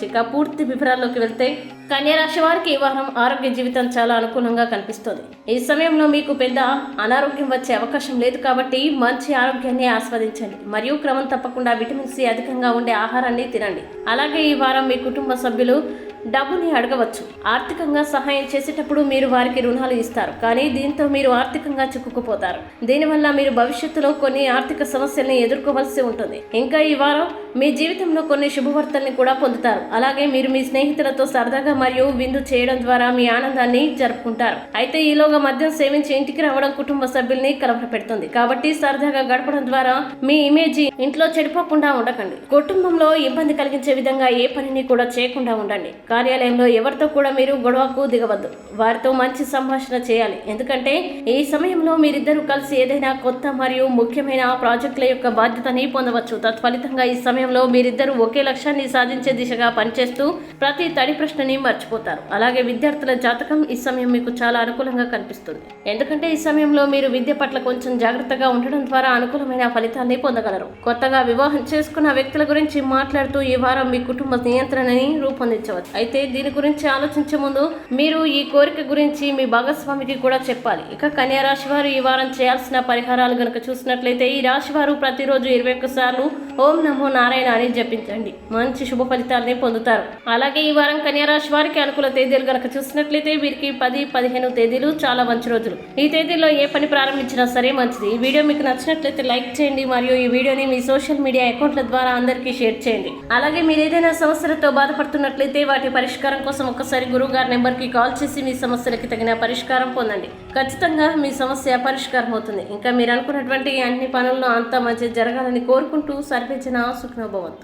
ఇక పూర్తి వివరాల్లోకి వెళ్తే కన్యా రాశి వారికి ఈ వారం ఆరోగ్య జీవితం చాలా అనుకూలంగా కనిపిస్తుంది. ఈ సమయంలో మీకు పెద్ద అనారోగ్యం వచ్చే అవకాశం లేదు కాబట్టి మంచి ఆరోగ్యాన్ని ఆస్వాదించండి. మరియు క్రమం తప్పకుండా విటమిన్ సి అధికంగా ఉండే ఆహారాన్ని తినండి. అలాగే ఈ వారం మీ కుటుంబ సభ్యులు డబ్బుని అడగవచ్చు. ఆర్థికంగా సహాయం చేసేటప్పుడు మీరు వారికి రుణాలు ఇస్తారు. కానీ దీంతో మీరు ఆర్థికంగా చిక్కుకుపోతారు. దీనివల్ల మీరు భవిష్యత్తులో కొన్ని ఆర్థిక సమస్యల్ని ఎదుర్కోవాల్సి ఉంటుంది. ఇంకా ఈ వారం మీ జీవితంలో కొన్ని శుభవార్తల్ని కూడా పొందుతారు. అలాగే మీరు మీ స్నేహితులతో సరదాగా మరియు విందు చేయడం ద్వారా మీ ఆనందాన్ని జరుపుకుంటారు. అయితే ఈలోగా మద్యం సేవించి ఇంటికి రావడం కుటుంబ సభ్యుల్ని కలవర పెడుతుంది కాబట్టి సరదాగా గడపడం ద్వారా మీ ఇమేజ్ ఇంట్లో చెడిపోకుండా ఉండకండి. కుటుంబంలో ఇబ్బంది కలిగించే విధంగా ఏ పనిని కూడా చేయకుండా ఉండండి. కార్యాలయంలో ఎవరితో కూడా మీరు గొడవకు దిగవద్దు. వారితో మంచి సంభాషణ చేయాలి. ఎందుకంటే ఈ సమయంలో మీరిద్దరూ కలిసి ఏదైనా కొత్త మరియు ముఖ్యమైన ప్రాజెక్టుల యొక్క బాధ్యతని పొందవచ్చు. తత్ఫలితంగా ఈ సమయం సమయంలో మీరిద్దరూ ఒకే లక్ష్యాన్ని సాధించే దిశగా పనిచేస్తూ ప్రతి తడి ప్రశ్నని మర్చిపోతారు. అలాగే విద్యార్థుల జాతకం ఈ సమయం మీకు చాలా అనుకూలంగా కనిపిస్తుంది. ఎందుకంటే ఈ సమయంలో మీరు విద్య పట్ల కొంచెం జాగ్రత్తగా ఉండడం ద్వారా అనుకూలమైన ఫలితాన్ని పొందగలరు. కొత్తగా వివాహం చేసుకున్న వ్యక్తుల గురించి మాట్లాడుతూ ఈ వారం మీ కుటుంబ నియంత్రణని రూపొందించవచ్చు. అయితే దీని గురించి ఆలోచించే ముందు మీరు ఈ కోరిక గురించి మీ భాగస్వామికి కూడా చెప్పాలి. ఇక కన్యా రాశి వారు ఈ వారం చేయాల్సిన పరిహారాలు గనక చూసినట్లయితే ఈ రాశి వారు ప్రతిరోజు ఇరవై ఒక్క సార్లు ఓం నమో నారాయణ అని జపించండి. మంచి శుభ ఫలితాలని పొందుతారు. అలాగే ఈ వారం కన్యారాశి వారికి అనుకూల తేదీలు గనక చూసినట్లయితే వీరికి పది పదిహేను తేదీలు చాలా మంచి రోజులు. ఈ తేదీల్లో ఏ పని ప్రారంభించినా సరే మంచిది. ఈ వీడియో మీకు నచ్చినట్లయితే లైక్ చేయండి మరియు ఈ వీడియోని మీ సోషల్ మీడియా అకౌంట్ల ద్వారా అందరికీ షేర్ చేయండి. అలాగే మీరు ఏదైనా సమస్యలతో బాధపడుతున్నట్లయితే వాటి పరిష్కారం కోసం ఒక్కసారి గురువు గారి నెంబర్కి కాల్ చేసి మీ సమస్యలకి తగిన పరిష్కారం పొందండి. ఖచ్చితంగా మీ సమస్య పరిష్కారం అవుతుంది. ఇంకా మీరు అనుకున్నటువంటి అన్ని పనుల్లో అంతా మంచి జరగాలని కోరుకుంటూ సరే ಅರ್ಬಿ ಚೆನ್ನಾಗಿ ಸುಕ್ನೋ ಬಂತು